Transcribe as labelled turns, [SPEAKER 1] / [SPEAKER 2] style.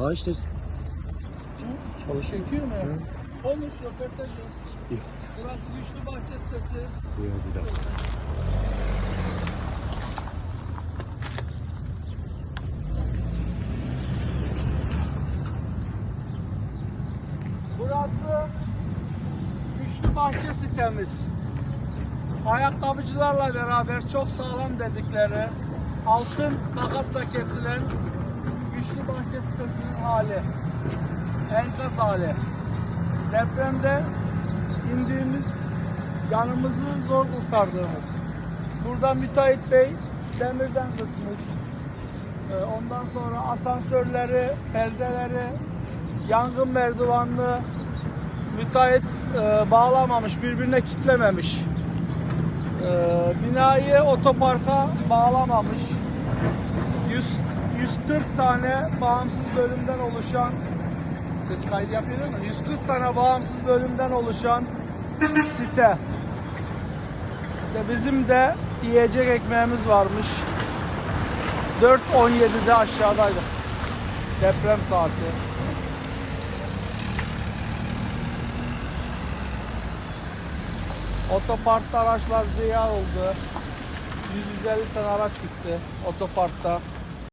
[SPEAKER 1] Ha işte
[SPEAKER 2] Çalışıyor. Çekiyor mu?
[SPEAKER 1] Hı.
[SPEAKER 2] Olmuş röportaj yok.
[SPEAKER 1] Yok.
[SPEAKER 2] Burası Güçlü Bahçe sitesi.
[SPEAKER 1] Yok bir dakika.
[SPEAKER 2] Burası Güçlü Bahçe sitemiz. Ayakkabıcılarla beraber çok sağlam dedikleri altın makasla kesilen Güçlü Bahçe sitesinin hali. Enkaz hali. Depremde indiğimiz yanımızı zor kurtardığımız. Burada müteahhit bey demirden kısmış. Ee, Ondan sonra asansörleri, perdeleri, yangın merdivanını müteahhit e, bağlamamış, birbirine kitlememiş. Ee, binayı otoparka bağlamamış. 100, 140 tane bağımsız bölümden oluşan ses kaydı yapıyor mi? 140 tane bağımsız bölümden oluşan site. İşte bizim de yiyecek ekmeğimiz varmış. 4.17'de aşağıdaydık. Deprem saati. Otoparkta araçlar ziyan oldu. 150 tane araç gitti otoparkta.